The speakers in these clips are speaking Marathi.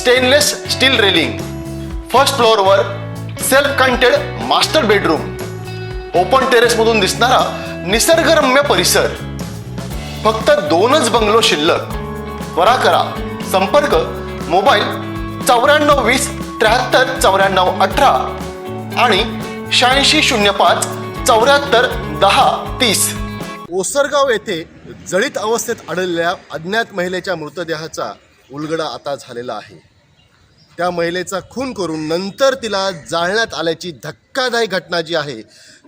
Stainless steel railing first फ्लोअरवर self contained master bedroom open टेरेसमधून दिसणारा निसर्गरम्य परिसर. फक्त दोनच बंगलो शिल्लक. त्वरा करा. संपर्क मोबाईल चौऱ्याण्णव वीस त्र्याहत्तर चौऱ्याण्णव अठरा आणि शहाऐंशी शून्य पाच चौऱ्याहत्तर दहा तीस. ओसरगाव येथे जळीत अवस्थेत आढळलेल्या अज्ञात महिलेच्या मृतदेहाचा उलगडा आता झालेला आहे. त्या महिलेचा खून करून नंतर तिला जाळण्यात आल्याची धक्कादायक घटना जी आहे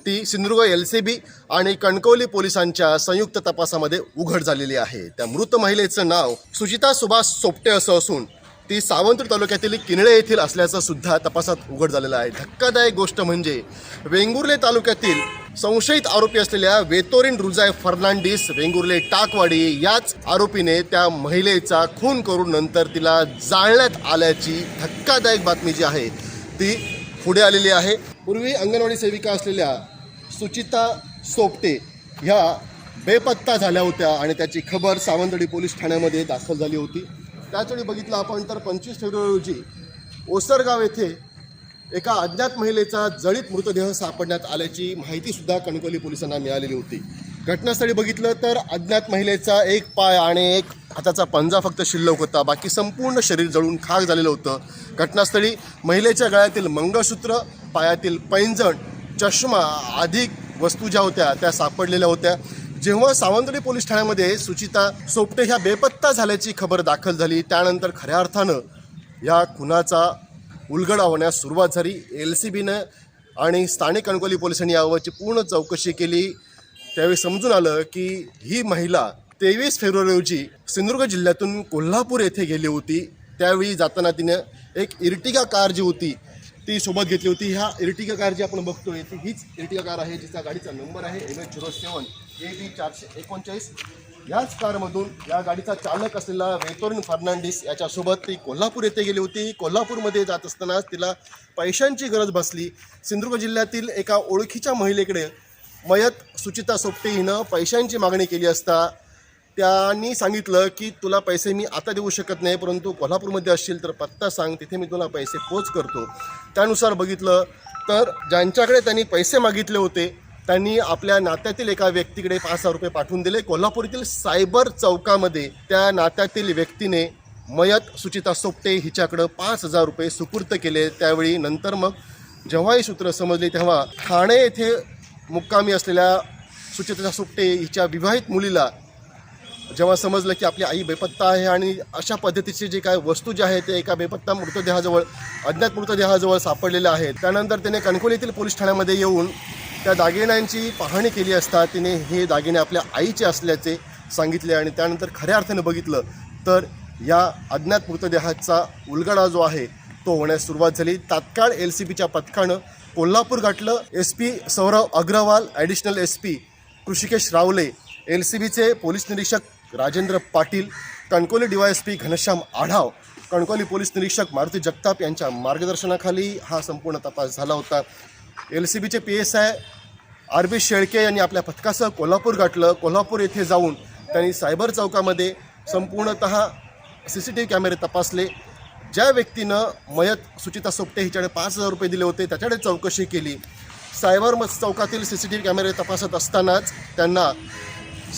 ती सिंधुदुर्ग एल सी बी आणि कणकवली पोलिसांच्या संयुक्त तपासामध्ये उघड झालेली आहे. त्या मृत महिलेचं नाव सुचिता सुभाष सोपटे असं असून ती सावंतूर तालुक्यातील किनळे येथील असल्याचं सुद्धा तपासात उघड झालेलं आहे. धक्कादायक गोष्ट म्हणजे वेंगुर्ले तालुक्यातील संशयित आरोपी असलेल्या वेतोरिन रुजाय फर्नांडिस वेंगुर्ले टाकवाडी याच आरोपीने त्या महिलेचा खून करून नंतर तिला जाळण्यात आल्याची धक्कादायक बातमी जी आहे ती पुढे आलेली आहे. पूर्वी अंगणवाडी सेविका असलेल्या सुचिता सोपटे ह्या बेपत्ता झाल्या होत्या आणि त्याची खबर सावंतवाडी पोलीस ठाण्यामध्ये दाखल झाली होती. त्याचवेळी बघितलं आपण तर पंचवीस फेब्रुवारी रोजी ओसरगाव येथे एका अज्ञात महिलेचा जळीत मृतदेह सापडण्यात आल्याची माहितीसुद्धा कणकवली पोलिसांना मिळालेली होती. घटनास्थळी बघितलं तर अज्ञात महिलेचा एक पाय आणि एक हाताचा पंजा फक्त शिल्लक होता. बाकी संपूर्ण शरीर जळून खाक झालेलं होतं. घटनास्थळी महिलेच्या गळ्यातील मंगळसूत्र पायातील पैंजण चष्मा अधिक वस्तू ज्या होत्या त्या सापडलेल्या होत्या. जेव्हा सावंतवाडी पोलीस ठाण्यामध्ये सुचिता सोपटे ह्या बेपत्ता झाल्याची खबर दाखल झाली त्यानंतर खऱ्या अर्थानं या खुनाचा उलगडा होण्यास सुरुवात झाली. एल सी बीनं आणि स्थानिक कणकोली पोलिसांनी याबाबतची पूर्ण चौकशी केली. त्यावेळी समजून आलं की ही महिला तेवीस फेब्रुवारी रोजी सिंधुदुर्ग जिल्ह्यातून कोल्हापूर येथे गेली होती. त्यावेळी जाताना तिनं एक इर्टिगा कार जी होती ती सोबत घेतली होती. ह्या इर्टिगा कार जी आपण बघतोय ती हीच इर्टिगा कार आहे जिचा गाडीचा नंबर आहे M H zero seven A B चारशे एकोणचाळीस. याच कारमधून या गाडीचा चालक असलेला वेतोरिन फर्नांडिस याच्यासोबत ती कोल्हापूर येथे गेली होती. कोल्हापूरमध्ये जात असतानाच तिला पैशांची गरज भासली. सिंधुदुर्ग जिल्ह्यातील एका ओळखीच्या महिलेकडे मयत सुचिता सोपटे हिनं पैशांची मागणी केली असता त्यांनी सांगितलं की तुला पैसे मी आता देऊ शकत नाही परंतु कोल्हापूरमध्ये असशील तर पत्ता सांग तिथे मी तुला पैसे पोच करतो. त्यानुसार बघितलं तर ज्यांच्याकडे त्यांनी पैसे मागितले होते त्यांनी आपल्या नात्यातील एका व्यक्तीकडे पाच हजार रुपये पाठवून दिले. कोल्हापूर सायबर चौकामध्ये त्या नात्यातील व्यक्तीने मयत सुचिता सोपटे हिच्याकडं पाच हजार रुपये सुपूर्त केले. त्यावेळी नंतर मग जेव्हाही सूत्र समजली तेव्हा ठाणे येथे मुक्कामी असलेल्या सुचिता सोपटे हिच्या विवाहित मुलीला जेव्हा समजलं की आपली आई बेपत्ता आहे आणि अशा पद्धतीचे जे काय वस्तू ज्या आहेत ते एका बेपत्ता मृतदेहाजवळ अज्ञात मृतदेहाजवळ सापडलेल्या आहेत. त्यानंतर त्याने कणकोलीतील पोलीस ठाण्यामध्ये येऊन त्या दागिन्यांची पाहणी केली असता तिने हे दागिने आपल्या आईचे असल्याचे सांगितले आणि त्यानंतर खऱ्या अर्थानं बघितलं तर या अज्ञात मृतदेहाचा उलगडा जो आहे तो होण्यास सुरुवात झाली. तात्काळ एल सी बीच्या पथकानं कोल्हापूर गाठलं. S P Saurav Agrawal additional S P Hrishikesh Rawle L C बीचे पोलीस निरीक्षक Rajendra Patil Kankoli D Y S P Ghanshyam Adhav Kankoli police निरीक्षक मारुती जगताप यांच्या मार्गदर्शनाखाली हा संपूर्ण तपास झाला होता. एल सी बीचे P S I R B Shelke यांनी आपल्या पथकासह कोल्हापूर गाठलं. कोल्हापूर येथे जाऊन त्यांनी सायबर चौकामध्ये संपूर्णत सी सी टी व्ही कॅमेरे तपासले. ज्या व्यक्तीनं मयत सुचिता सोपटे हिच्याकडे पाच हजार रुपये दिले होते त्याच्याकडे चौकशी केली. सायबर मस चौकातील सी सी टी व्ही कॅमेरे तपासत असतानाच त्यांना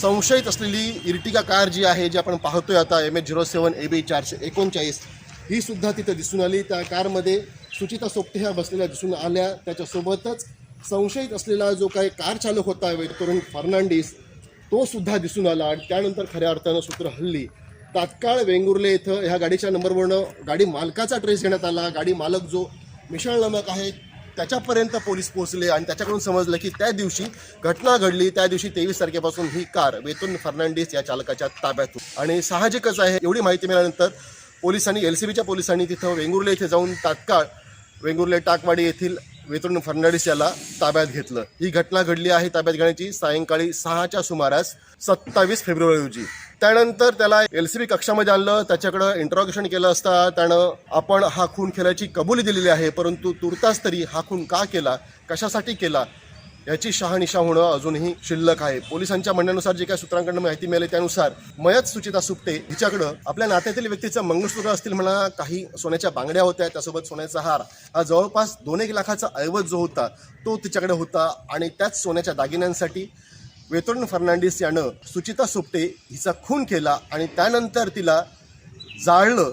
संशयित असलेली इर्टिगा कार जी आहे जी आपण पाहतोय आता M H zero seven A B चारशे एकोणचाळीस ही सुद्धा तिथं दिसून आली. त्या कारमध्ये सुचिता सोपटे ह्या बसलेल्या दिसून आल्या. त्याच्यासोबतच संशयित असलेला जो काही कार चालक होता वेटकरून फर्नांडिस तो सुद्धा दिसून आला आणि त्यानंतर खऱ्या अर्थानं सूत्र हल्ली. तात्काळ वेंगुर्ले इथं ह्या गाडीच्या नंबरवरनं गाडी मालकाचा ट्रेस घेण्यात आला. गाडी मालक जो मिशाळ नामक आहे त्याच्यापर्यंत पोलीस पोहोचले आणि त्याच्याकडून समजलं की त्या दिवशी घटना घडली. त्या दिवशी तेवीस तारखेपासून ही कार वेतून फर्नांडिस या चालकाच्या ताब्यात आणि साहजिकच आहे एवढी माहिती मिळाल्यानंतर पोलिसांनी एल सी बीच्या पोलिसांनी तिथं वेंगुर्ले येथे जाऊन तात्काळ वेंगुर्ले टाकवाडी येथील वेतून फर्नांडिस याला ताब्यात घेतलं. ही घटना घडली आहे ताब्यात घेण्याची सायंकाळी सहाच्या सुमारास सत्तावीस फेब्रुवारी रोजी. त्यानंतर त्याला एल सी बी कक्षामध्ये आणलं त्याच्याकडं इंटरॉगेशन केलं असता त्यानं आपण हा खून केल्याची कबुली दिलेली आहे परंतु तुर्तास तरी हा खून का केला कशासाठी केला याची शहानिशा होणं अजूनही शिल्लक आहे. पोलिसांच्या म्हणण्यानुसार जे काही सूत्रांकडून माहिती मिळाली त्यानुसार मयत सुचिता सुपटे हिच्याकडं आपल्या नात्यातील व्यक्तीचं मंगळसूत्र असतील म्हणा काही सोन्याच्या बांगड्या होत्या त्यासोबत सोन्याचा हार हा जवळपास दोन एक लाखाचा ऐवज जो होता तो तिच्याकडे होता आणि त्याच सोन्याच्या दागिन्यांसाठी वेतोन फर्नांडिस यानं सुचिता सुपटे हिचा खून केला आणि त्यानंतर तिला जाळलं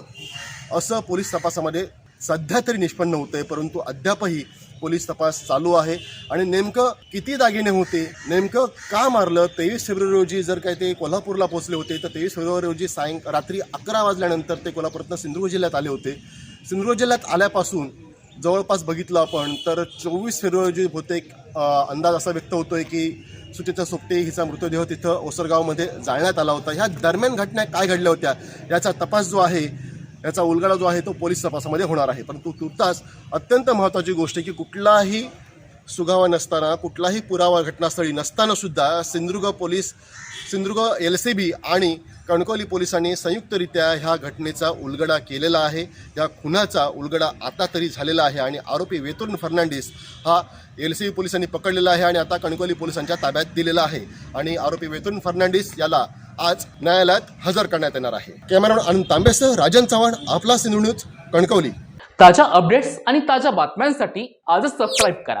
असं पोलीस तपासामध्ये सध्या तरी निष्पन्न होतंय परंतु अद्यापही पोलीस तपास चालू आहे. आणि नेमकं किती दागिने होते नेमकं का मारलं? तेवीस फेब्रुवारी रोजी जर काय ते कोल्हापूरला पोहोचले होते तर तेवीस फेब्रुवारी रोजी सायं रात्री अकरा वाजल्यानंतर ते कोल्हापूरातनं सिंधुदुर्ग जिल्ह्यात आले होते. सिंधुदुर्ग जिल्ह्यात आल्यापासून जवळपास बघितलं आपण तर चोवीस फेब्रुवारी रोजी बहुतेक अंदाज असा व्यक्त होतोय की सुचिता सोपटे हिचा मृतदेह तिथं ओसरगावमध्ये जाळण्यात आला होता. ह्या दरम्यान घटना काय घडल्या होत्या याचा तपास जो आहे याचा उलगडा जो आहे तो पोलीस तपासामध्ये होणार आहे. परंतु तुर्तास अत्यंत महत्त्वाची गोष्ट आहे की कुठलाही सुगावा नसताना कुठलाही पुरावा घटनास्थळी नसतानासुद्धा Sindhudurg police Sindhudurg L C B आणि कणकवली पोलिसांनी संयुक्तरित्या ह्या घटनेचा उलगडा केलेला आहे. या खुनाचा उलगडा आता तरी झालेला आहे आणि आरोपी वेतुर्न फर्नांडिस हा एल सी बी पोलिसांनी पकडलेला आहे आणि आता कणकवली पोलिसांच्या ताब्यात दिलेला आहे. आणि आरोपी वेतुर्न फर्नांडिस याला आज न्यायालयात हजर करण्यात येणार आहे. कॅमेरामॅन आनंद तांबेसह राजन चव्हाण आपला सिंधू न्यूज कणकवली. ताज्या अपडेट्स आणि ताज्या बातम्यांसाठी आजच सबस्क्राईब करा.